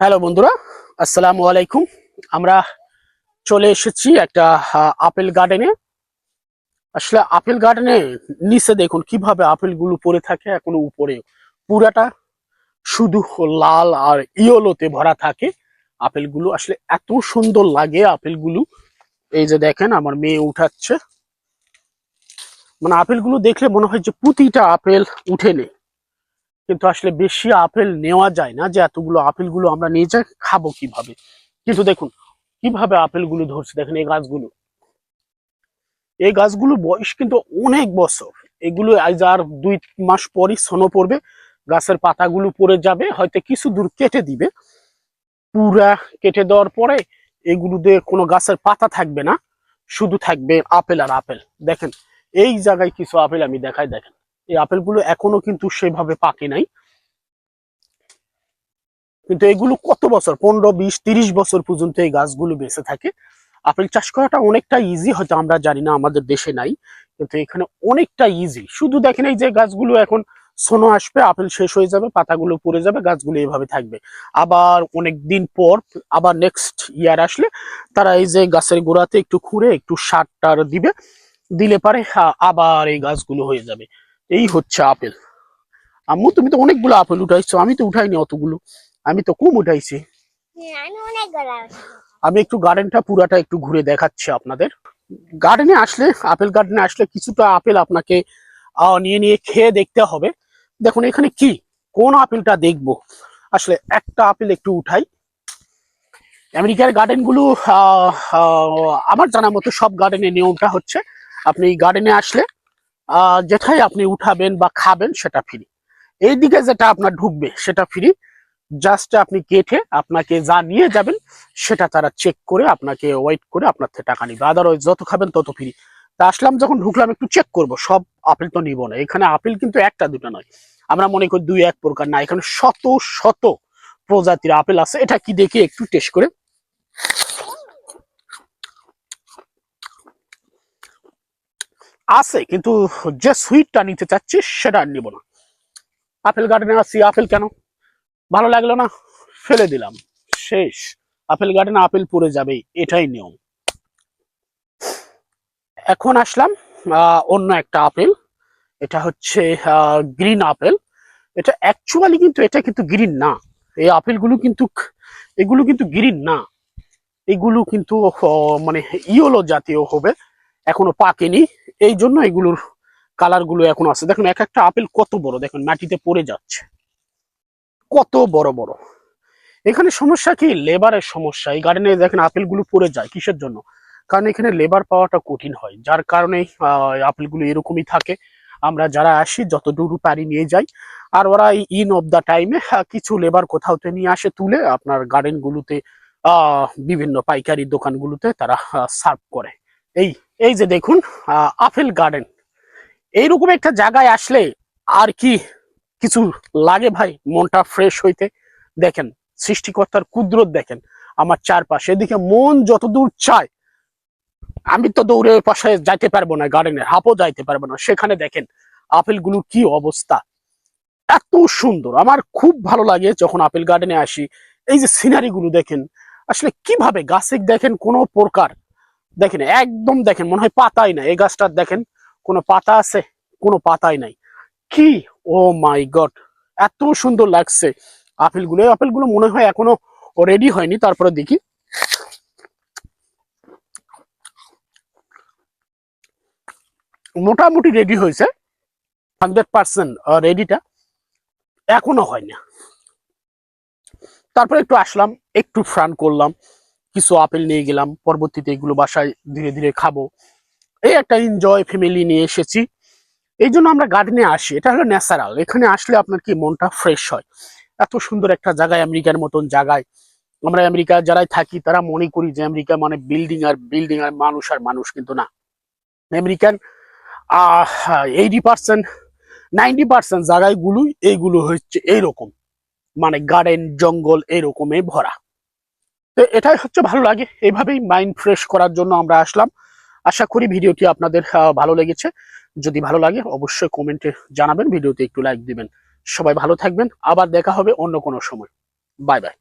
Hello বন্ধুরা, আসসালামু আলাইকুম। আমরা চলে এসেছি একটা আপেল গার্ডেনে আসলে আপেল গার্ডেনে নিচে দেখুন কীভাবে আপেলগুলো পড়ে থাকে, এখনও উপরে পুরাটা শুধু লাল আর ইয়েলোতে ভরা থাকে আপেলগুলো। আসলে এত সুন্দর লাগে আপেলগুলো। এই যে দেখেন, আমার মেয়ে উঠাচ্ছে। মানে আপেলগুলো দেখলে মনে হয় যে প্রতিটা আপেল উঠে নেই। কিন্তু আসলে বেশি আপেল নেওয়া যায় না যে এতগুলো আপেলগুলো আমরা নিয়ে যাই, খাব কীভাবে? কিন্তু দেখুন, কীভাবে আপেলগুলো ধরছে? দেখেন এই গাছগুলো। এই গাছগুলো বয়স কিন্তু অনেক বছর। এগুলো আজ আর দুই মাস পরই সনো পড়বে। গাছের পাতাগুলো পড়ে যাবে, হয়তো কিছু দূর কেটে দিবে। পুরা কেটে দেওয়ার পরে এগুলোতে কোনো গাছের পাতা থাকবে না, শুধু থাকবে আপেল আর আপেল। দেখেন, এই জায়গায় কিছু আপেল আমি দেখাই, দেখেন। এই আপেলগুলো এখনও কিন্তু সেভাবে পাকে নাই। কিন্তু এগুলো কত বছর? পনেরো, বিশ, তিরিশ বছর পর্যন্ত এই গাছগুলো বেঁচে থাকে। আপেল চাষ করাটা অনেকটা ইজি হয়তো আমরা জানি না, আমাদের দেশে নাই। কিন্তু এখানে অনেকটা ইজি শুধু দেখেন এই যে গাছগুলো এখন সোনো আসবে, আপেল শেষ হয়ে যাবে, পাতাগুলো পড়ে যাবে, গাছগুলো এভাবে থাকবে। আবার অনেক দিন পর, আবার নেক্সট ইয়ার আসলে তারা এই যে গাছের গোড়াতে একটু খুঁড়ে একটু সার টার দিবে, দিলে পারে আ- আবার এই গাছগুলো হয়ে যাবে। এই হচ্ছে আপেল। আম্মু তুমি তো অনেকগুলো আপেল উঠাইছো আমি তো উঠাইনি অতগুলো। আমি তো কম উঠাইছি। হ্যাঁ, আমি একটু গার্ডেনটা পুরাটা একটু ঘুরে দেখাচ্ছি আপনাদের। গার্ডেনে আসলে আপেল গার্ডেনে আসলে কিছুটা আপেল আপনাকে নিয়ে নিয়ে খেয়ে দেখতে হবে। দেখুন এখানে কি? কোন আপেলটা দেখব? আসলে একটা আপেল একটু উঠাই। আমেরিকার গার্ডেনগুলো আমার জানা মতো সব গার্ডেনের নিয়মটা হচ্ছে আপনি গার্ডেনে আসলে যেটাই আপনি উঠাবেন বা খাবেন সেটা ফ্রি এইদিকে যেটা আপনার ঢুকবে সেটা ফ্রি জাস্ট আপনি কেটে আপনাকে যা নিয়ে যাবেন সেটা তারা চেক করে আপনাকে ওয়েট করে আপনার থেকে টাকা নিবে। আদারওয়াইজ যত খাবেন তত ফ্রি তা আসলাম যখন ঢুকলাম একটু চেক করব, সব আপেল তো নিব না। এখানে আপেল কিন্তু একটা দুটো নয়। আমরা মনে করি দুই এক প্রকার না। এখানে শত শত প্রজাতির আপেল আছে। এটা কি দেখে একটু টেস্ট করে আছে, কিন্তু যে সুইটটা নিতে চাচ্ছি সেটা আর নিব না। আপেল গার্ডেনে আসছি আপেল কেন? ভালো লাগল না? ফেলে দিলাম। শেষ। আপেল গার্ডেনে আপেল পড়ে যাবে, এটাই নিয়ম। এখন আসলাম অন্য একটা আপেল। এটা হচ্ছে গ্রিন আপেল। এটা অ্যাকচুয়ালি কিন্তু এটা কিন্তু গ্রিন না। এই আপেলগুলো কিন্তু, এগুলো কিন্তু গ্রিন না। এগুলো কিন্তু মানে ইয়েলো জাতীয় হবে। এখনও পাকেনি। এই জন্য এগুলোর কালারগুলো এখনও আছে দেখুন, এক একটা আপেল কত বড়, দেখুন, মাটিতে পড়ে যাচ্ছে। কত বড় বড়। এখানে সমস্যা কি? লেবারের সমস্যা। এই গার্ডেনে দেখেন, আপেলগুলো পড়ে যায় কিসের জন্য? কারণ এখানে লেবার পাওয়াটা কঠিন হয়। যার কারণে আপেলগুলো এরকমই থাকে। আমরা যারা আসি যতটুকু পারি নিয়ে যাই। আর ওরা ইন অফ দ্য টাইমে কিছু লেবার কোথাওতে নিয়ে আসে, তুলে আপনার গার্ডেনগুলোতে আহ, বিভিন্ন পাইকারি দোকানগুলোতে তারা সার্ভ করে। এই এই যে দেখুন আপেল গার্ডেন এইরকম একটা জায়গায় আসলে আর কি কিছু লাগে ভাই? মনটা ফ্রেশ হইতে দেখেন, সৃষ্টিকর্তার কুদরত দেখেন। আমার চারপাশে, এদিকে মন যতদূর চায়, আমি তো দৌড়ে পাশে যাইতে পারব না গার্ডেনের হাপও যাইতে পারব না। সেখানে দেখেন, আপেলগুলোর কি অবস্থা। এত সুন্দর, আমার খুব ভালো লাগে যখন আপেল গার্ডেনে আসি। এই যে সিনারি গুলো দেখেন, আসলে কীভাবে গাছে দেখেন কোনো প্রকার দেখেন, একদম দেখেন, মনে হয় পাতাই নাই। এই গাছটার দেখেন, কোনো পাতা আছে? কোনো পাতাই নাই। কি? ও মাই গড, এত সুন্দর লাগছে। আপেলগুলো, এই আপেলগুলো মনে হয় এখনও রেডি হয়নি। তারপরে দেখি। মোটামুটি রেডি হয়েছে। হান্ড্রেড পার্সেন্ট রেডিটা এখনও হয় না তারপরে একটু আসলাম, একটু ফ্রান করলাম। কিছু আপেল নিয়ে গেলাম, পরবর্তীতে এগুলো বাসায় ধীরে ধীরে খাব। এই একটা এনজয় ফ্যামিলি নিয়ে এসেছি। এই জন্য আমরা গার্ডেনে আসি। এটা হলো ন্যাচারাল এখানে আসলে আপনার কি, মনটা ফ্রেশ হয়। এত সুন্দর একটা জায়গায় আমেরিকার মতন জায়গায়। আমরা আমেরিকা যারাই থাকি, তারা মনে করি যে আমেরিকা মানে বিল্ডিং আর বিল্ডিং আর মানুষ আর মানুষ কিন্তু না। American eighty percent ninety percent জায়গাগুলোই এইগুলো হচ্ছে এইরকম মানে গার্ডেন জঙ্গল এরকমে ভরা। তো এটাই হচ্ছে ভালো লাগে। এইভাবেই মাইন্ড ফ্রেশ করার জন্য আমরা আসলাম। আশা করি ভিডিওটি আপনাদের ভালো লেগেছে। যদি ভালো লাগে, অবশ্যই কমেন্টে জানাবেন। ভিডিওতে একটু লাইক দিবেন। সবাই ভালো থাকবেন। আবার দেখা হবে অন্য কোনো সময়। Bye bye